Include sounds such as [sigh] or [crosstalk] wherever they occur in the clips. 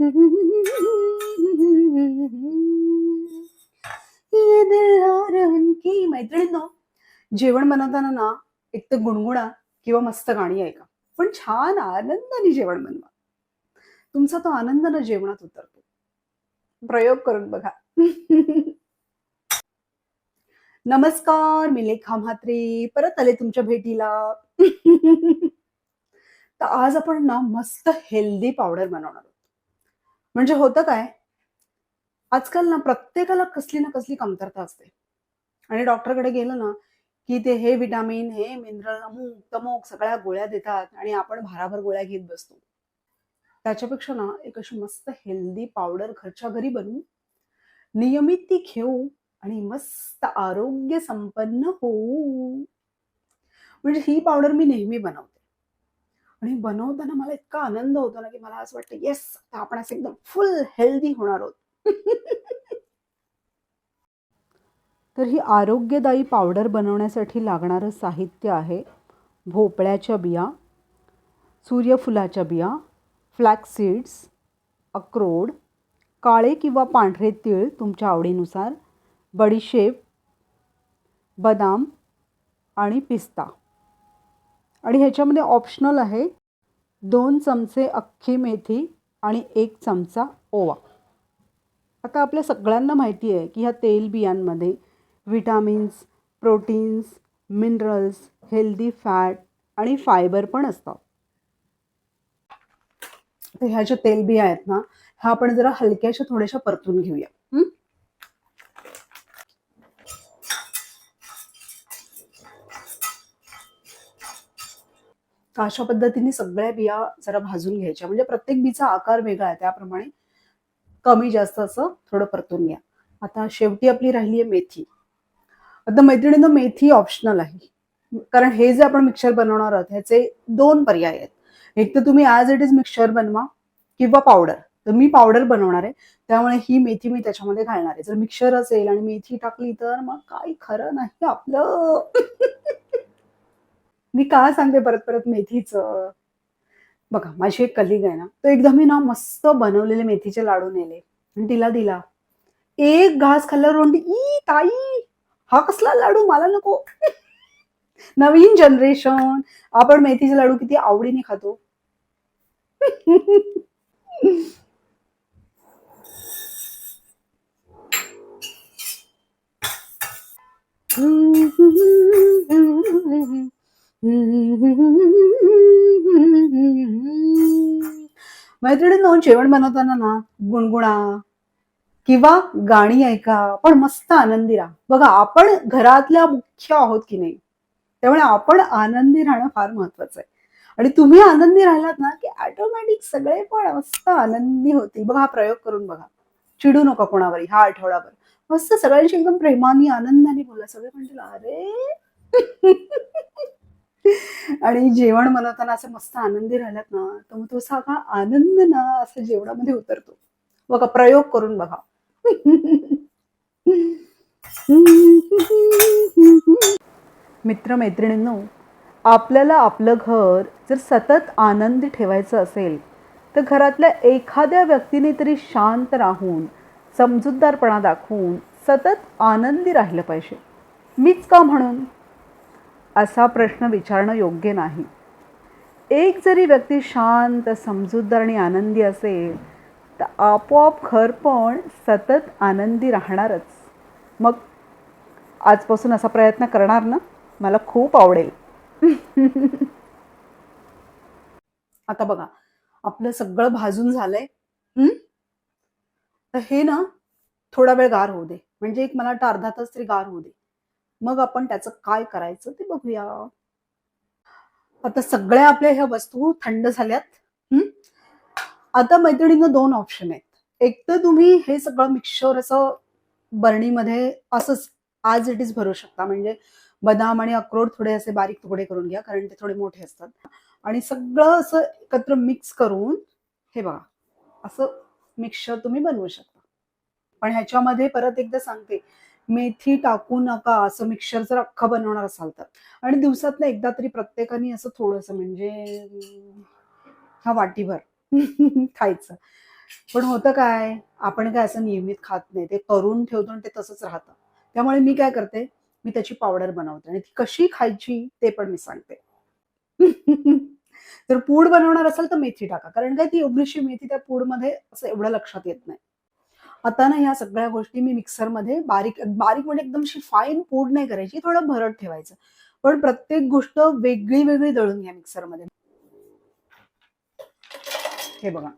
ये मैत्रिणींनो जेवण बनवताना ना एक तर गुणगुणा किंवा मस्त गाणी ऐका. पण छान आनंदाने जेवण बनवा. तुमचा तो आनंद ना जेवणात उतरतो. प्रयोग करून बघा. [laughs] नमस्कार मी लेखा म्हात्रे. परत आले तुमच्या भेटीला. [laughs] तर आज आपण ना मस्त हेल्दी पावडर बनवणार आहोत. म्हणजे होतं काय? आजकाल ना प्रत्येकाला कसली ना कसली कमतरता असते. आणि डॉक्टरकडे गेलं ना की ते हे विटामिन हे मिनरल अमुक तमुक सगळ्या गोळ्या देतात आणि आपण भाराभर गोळ्या घेत बसतो. त्याच्यापेक्षा ना एक अशी मस्त हेल्दी पावडर घरच्या घरी बनवू नियमित ती घेऊ आणि मस्त आरोग्य संपन्न होऊ. म्हणजे ही पावडर मी नेहमी बनवते. आणि बनवताना मला इतका आनंद होतो ना की मला असं वाटतं येस आता आपण असं एकदम फुल हेल्दी होणार आहोत. [laughs] तर ही आरोग्यदायी पावडर बनवण्यासाठी लागणारं साहित्य आहे भोपळ्याच्या बिया सूर्यफुलाच्या बिया फ्लॅक्स सीड्स अक्रोड काळे किंवा पांढरे तीळ तुमच्या आवडीनुसार बडीशेप बदाम आणि पिस्ता. आणि ह्याच्यामध्ये ऑप्शनल आहे दोन चमचे अख्खी मेथी आणि एक चमचा ओवा. आता आपल्या सगळ्यांना माहिती आहे की ह्या तेलबियांमध्ये vitamins proteins minerals healthy fat आणि फायबर पण असतात. तर ह्या ज्या तेलबिया आहेत ना ह्या आपण जरा हलक्याशा थोड्याशा परतून घेऊया. तर अशा पद्धतीने सगळ्या बिया जरा भाजून घ्यायच्या. म्हणजे प्रत्येक बीचा आकार वेगळा आहे. त्याप्रमाणे कमी जास्त असं थोडं परतून घ्या. आता शेवटी आपली राहिली आहे मेथी. आता मैत्रिणीनं मेथी ऑप्शनल आहे. कारण हे जे आपण मिक्सर बनवणार आहोत ह्याचे दोन पर्याय आहेत. एक तर तुम्ही ॲज इट इज मिक्सर बनवा किंवा पावडर तर मी पावडर बनवणार आहे. त्यामुळे ही मेथी मी त्याच्यामध्ये घालणार आहे. जर मिक्सर असेल आणि मेथी टाकली तर मग काही खरं नाही आपलं. [laughs] मी का सांगते परत परत मेथीचं? बघा माझी एक कलिग आहे ना तो एकदा मी ना मस्त बनवलेले मेथीचे लाडू नेले. आणि तिला दिला. एक घास खाल्ल्यावर रोंडी ई ताई हा कसला लाडू? मला नको. [laughs] नवीन जनरेशन आपण मेथीचे लाडू किती आवडीने खातो. [laughs] मैत्रिणींनो जेवण बनवताना ना गुणगुणा किंवा गाणी ऐका पण मस्त आनंदी राहा. बघा आपण घरातल्या मुख्य आहोत की नाही त्यामुळे आपण आनंदी राहणं फार महत्वाचं आहे. आणि तुम्ही आनंदी राहिलात ना की ऑटोमॅटिक सगळे पण मस्त आनंदी होतील. बघा हा प्रयोग करून बघा. चिडू नका कोणावरही हा आठवडाभर. मस्त सगळ्यांशी एकदम प्रेमाने आनंदाने बोला. सगळे म्हणतील अरे. आणि जेवण बनवताना असं मस्त आनंदी राहिलात ना तर मग तो सगळा आनंद ना असं जेवणामध्ये उतरतो. बघा प्रयोग करून बघा. मित्रमैत्रिणींनो आपल्याला आपलं घर जर सतत आनंदी ठेवायचं असेल तर घरातल्या एखाद्या व्यक्तीने तरी शांत राहून समजूतदारपणा दाखवून सतत आनंदी राहिलं पाहिजे. मीच का म्हणून? असा प्रश्न विचारणं योग्य नाही. एक जरी व्यक्ती शांत समजूतदार आणि आनंदी असेल तर आपोआप खरपण पण सतत आनंदी राहणारच. मग आजपासून असा प्रयत्न करणार ना? मला खूप आवडेल. [laughs] आता बघा आपलं सगळं भाजून झालंय. तर हे ना थोडा वेळ गार होऊ दे. म्हणजे एक मला वाटतं अर्धा तास तरी गार होऊ दे. मग आपण त्याचं काय करायचं ते बघूया. आता सगळ्या आपल्या ह्या वस्तू थंड झाल्यात. हम्म आता मैत्रिणींना दोन ऑप्शन आहेत. एक तर तुम्ही हे सगळं मिक्सचर असं बरणीमध्ये असंच आज इट इज भरू शकता. म्हणजे बदाम आणि अक्रोड थोडे असे बारीक तुकडे करून घ्या कारण ते थोडे मोठे असतात. आणि सगळं असं एकत्र मिक्स करून हे बघा असं मिक्सर तुम्ही बनवू शकता. पण ह्याच्यामध्ये परत एकदा सांगते. मेथी टाकू नका असं मिक्सर जर अख्खं बनवणार असाल तर. आणि दिवसातनं एकदा तरी प्रत्येकाने असं थोडंसं म्हणजे हा वाटीभर [laughs] खायचं. पण होतं काय आपण काय असं नियमित खात नाही. ते करून ठेवतो आणि ते तसंच राहतं. त्यामुळे मी काय करते मी त्याची पावडर बनवते आणि ती कशी खायची ते पण मी सांगते. [laughs] तर पूड बनवणार असाल तर मेथी टाका. कारण काय ती एवढीशी मेथी त्या पूडमध्ये असं एवढं लक्षात येत नाही. आता ना ह्या सगळ्या गोष्टी मी मिक्सरमध्ये बारीक बारीक म्हणजे एकदम फाईन पूड नाही करायची थोडं भरट ठेवायचं. पण प्रत्येक गोष्ट वेगळी वेगळी दळून घ्या मिक्सरमध्ये. हे बघा.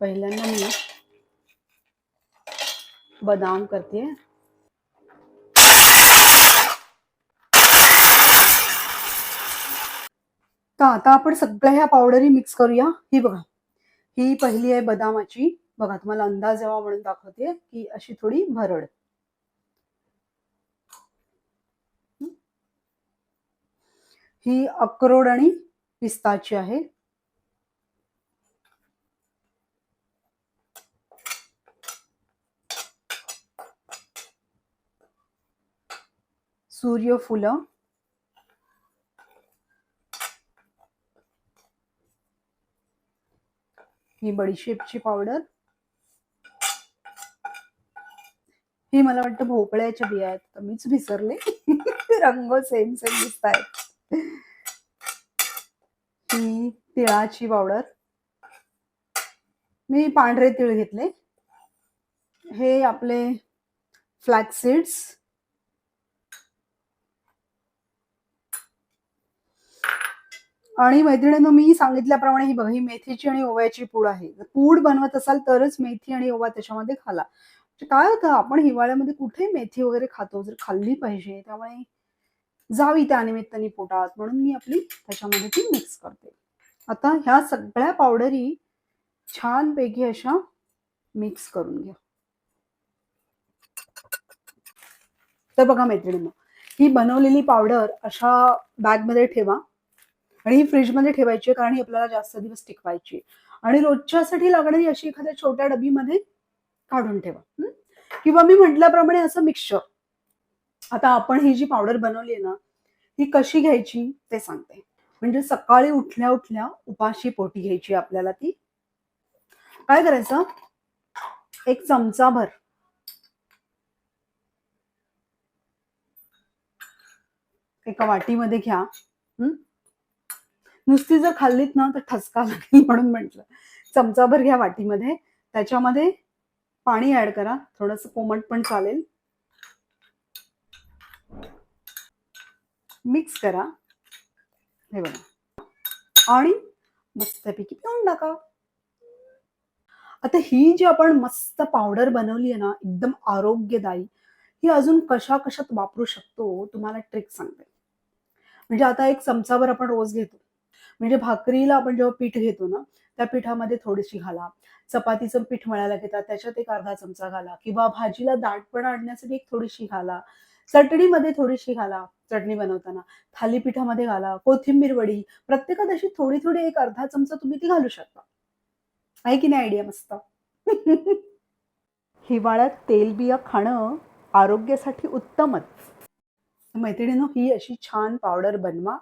पहिल्यांदा मी बदाम करते. तर आता आपण सगळ्या ह्या पावडरी मिक्स करूया. ही बघा. ही पहिली आहे बदामाची. बघा तुम्हाला अंदाज यावा म्हणून दाखवते की अशी थोडी भरड. ही अक्रोड आणि पिस्ताची आहे. सूर्यफुलं ही बडीशेपची पावडर. ही मला वाटतं भोपळ्याच्या बिया आहेत. मीच विसरले. [laughs] रंग सेम सेम दिसत आहेत ही तिळाची पावडर मी पांढरे तिळ घेतले. हे आपले फ्लॅक्स सीड्स आणि मैत्रिणीनं मी सांगितल्याप्रमाणे ही बघा ही मेथीची आणि ओव्याची पूड आहे. जर पूड बनवत असाल तरच मेथी आणि ओवा त्याच्यामध्ये खाला. म्हणजे काय होतं आपण हिवाळ्यामध्ये कुठे मेथी वगैरे खातो? जर खाल्ली पाहिजे त्यामुळे जावी त्या निमित्ताने पोटात. म्हणून मी आपली त्याच्यामध्ये ती मिक्स करते. आता ह्या सगळ्या पावडरी छानपैकी अशा मिक्स करून घ्या. तर बघा मैत्रिणींना ही बनवलेली पावडर अशा बॅगमध्ये ठेवा. आणि ही फ्रीजमध्ये ठेवायची आहे कारण ही आपल्याला जास्त दिवस टिकवायची आणि रोजच्यासाठी लागणारी अशी एखाद्या छोट्या डबीमध्ये काढून ठेवा. किंवा मी म्हटल्याप्रमाणे असं मिक्सचर आता आपण ही जी पावडर बनवली आहे ना ही कशी घ्यायची ते सांगते. म्हणजे सकाळी उठल्या उठल्या उपाशी पोटी घ्यायची आपल्याला ती. काय करायचं? एक चमचा भर एका वाटीमध्ये घ्या. नुसती जर खाल्लीत ना तर ठसका लागेल म्हणून म्हटलं. चमचाभर घ्या वाटीमध्ये. त्याच्यामध्ये पाणी ऍड करा. थोडस कोमट पण चालेल. मिक्स करा. हे बघा. आणि मस्तपैकी पिऊन टाका. आता ही जी आपण मस्त पावडर बनवली आहे ना एकदम आरोग्यदायी ही अजून कशा कशात वापरू शकतो तुम्हाला ट्रिक सांगते. म्हणजे आता एक चमचाभर आपण रोज घेतो. म्हणजे भाकरीला आपण जेव्हा पीठ घेतो ना त्या पिठामध्ये थोडीशी घाला. चपातीचं पीठ मळायला घेतात त्याच्यात एक अर्धा चमचा घाला किंवा भाजीला दाटपणा आणण्यासाठी एक थोडीशी घाला. चटणीमध्ये थोडीशी घाला चटणी बनवताना. थालीपीठामध्ये घाला कोथिंबीर वडी प्रत्येकात अशी थोडी थोडी एक अर्धा चमचा तुम्ही ती घालू शकता. आहे की नाही आयडिया मस्त? [laughs] हिवाळ्यात तेलबिया खाणं आरोग्यासाठी उत्तमच. मैत्रिणीनो ही अशी छान पावडर बनवा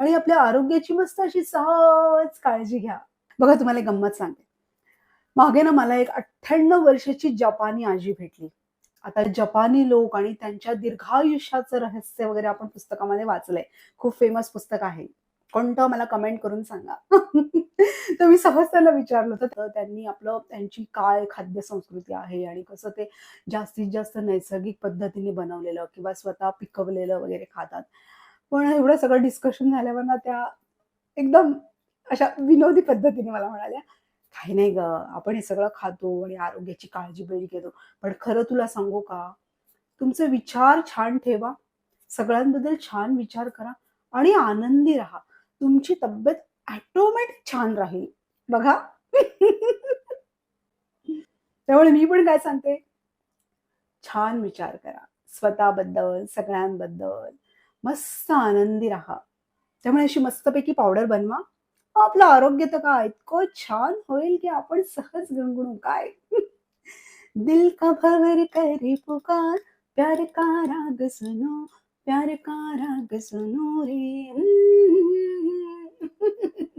आणि आपल्या आरोग्याची मस्त अशी सहज काळजी घ्या. बघा तुम्हाला एक गंमत सांगते. मागे ना मला एक अठ्ठ्याण्णव वर्षाची जपानी आजी भेटली. आता जपानी लोक आणि त्यांच्या दीर्घायुष्याचं रहस्य वगैरे आपण पुस्तकामध्ये वाचलंय. खूप फेमस पुस्तक आहे. कोणतं मला कमेंट करून सांगा. [laughs] तर मी सहज त्यांना विचारलं तर त्यांनी आपलं त्यांची काय खाद्य संस्कृती आहे आणि कसं ते जास्तीत जास्त नैसर्गिक पद्धतीने बनवलेलं किंवा स्वतः पिकवलेलं वगैरे खातात. पण एवढं सगळं डिस्कशन झाल्यावर ना त्या एकदम अशा विनोदी पद्धतीने मला म्हणाल्या काही नाही ग आपण हे सगळं खातो आणि आरोग्याची काळजी बेळी घेतो पण खरं तुला सांगू का? तुमचे विचार छान ठेवा सगळ्यांबद्दल छान विचार करा आणि आनंदी राहा. तुमची तब्येत ऍटोमॅटिक छान राहील. बघा. त्यामुळे मी पण काय सांगते? छान विचार करा स्वतःबद्दल सगळ्यांबद्दल. मस्त आनंदी राहा. त्यामुळे अशी मस्तपैकी पावडर बनवा. आपलं आरोग्य तर काय? इतकं छान होईल की आपण सहज गुणगुणू. काय? [laughs] दिल का भवर करे पुकार? प्यार का राग सुनो? प्यार का राग सुनो रे? [laughs]